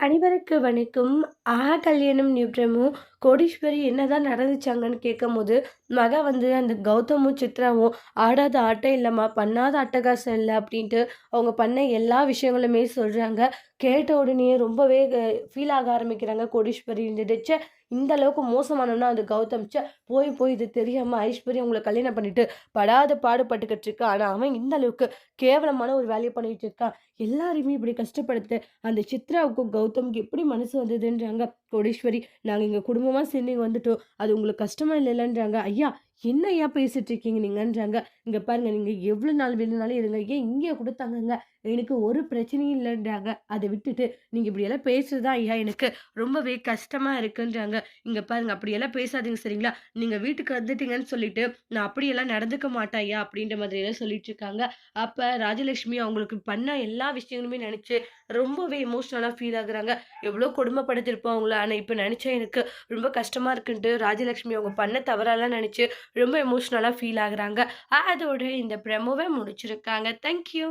அனைவருக்கு வணக்கம். ஆஹா கல்யாணம் நியூட்ரமும், கோடீஸ்வரி என்னதான் நடந்துச்சாங்கன்னு கேட்கும்போது, மக வந்து அந்த கௌதமும், சித்ராவும் ஆடாத ஆட்டம் இல்லைம்மா பண்ணாத அட்டகாசம் இல்லை அப்படின்ட்டு அவங்க பண்ண எல்லா விஷயங்களுமே சொல்கிறாங்க கேட்ட உடனே ரொம்பவே ஃபீல் ஆக ஆரம்பிக்கிறாங்க கோடீஸ்வரி. இந்த இந்த அளவுக்கு மோசமானோம்னா அந்த கௌதம். ச்சே போய் போய் இது தெரியாமல் ஐஸ்வரி அவங்களை கல்யாணம் பண்ணிட்டு படாத பாடுபட்டுக்கிட்டு இருக்கா. ஆனால் அவன் இந்த அளவுக்கு கேவலமான ஒரு வேலையை பண்ணிட்டு இருக்கான். எல்லாரையுமே இப்படி கஷ்டப்படுத்து அந்த சித்ராவுக்கும், கௌதம்க்கு எப்படி மனசு வந்ததுன்றாங்க கோடீஸ்வரி. நாங்கள் எங்கள் குடும்பம் சேர்ந்து இங்க வந்துட்டோம். அது உங்களுக்கு கஷ்டமா இல்லைன்றாங்க ஐயா என்னையா பேசிட்டு இருக்கீங்க நீங்கன்றாங்க. இங்க பாருங்க நீங்க எவ்வளோ நாள் வேணும்னாலும் இருங்க. ஏன் இங்கேயே கூட தங்குங்க. எனக்கு ஒரு பிரச்சனையும் இல்லைன்றாங்க அதை விட்டுட்டு நீங்க இப்படியெல்லாம் பேசுறது தான் ஐயா எனக்கு ரொம்பவே கஷ்டமா இருக்குன்றாங்க. இங்க பாருங்க அப்படியெல்லாம் பேசாதீங்க சரிங்களா? நீங்க வீட்டுக்கு வந்துட்டீங்கன்னு சொல்லிட்டு, நான் அப்படியெல்லாம் நடந்துக்க மாட்டேன் ஐயா அப்படின்ற மாதிரியெல்லாம் சொல்லிட்டு இருக்காங்க. அப்ப ராஜலட்சுமி அவங்களுக்கு பண்ண எல்லா விஷயங்களுமே நினச்சி ரொம்பவே எமோஷனலா ஃபீல் ஆகுறாங்க. எவ்வளோ கொடுமைப்படுத்திருப்போம் அவங்கள. ஆனா இப்ப நெனச்சா எனக்கு ரொம்ப கஷ்டமா இருக்குன்ட்டு ராஜலட்சுமி அவங்க பண்ண தவறெல்லாம் நினச்சி ரொம்ப எமோஷ்னலாக ஃபீல் ஆகுறாங்க. அதோட இந்த ப்ரெமோவை முடிச்சிருக்காங்க. Thank you.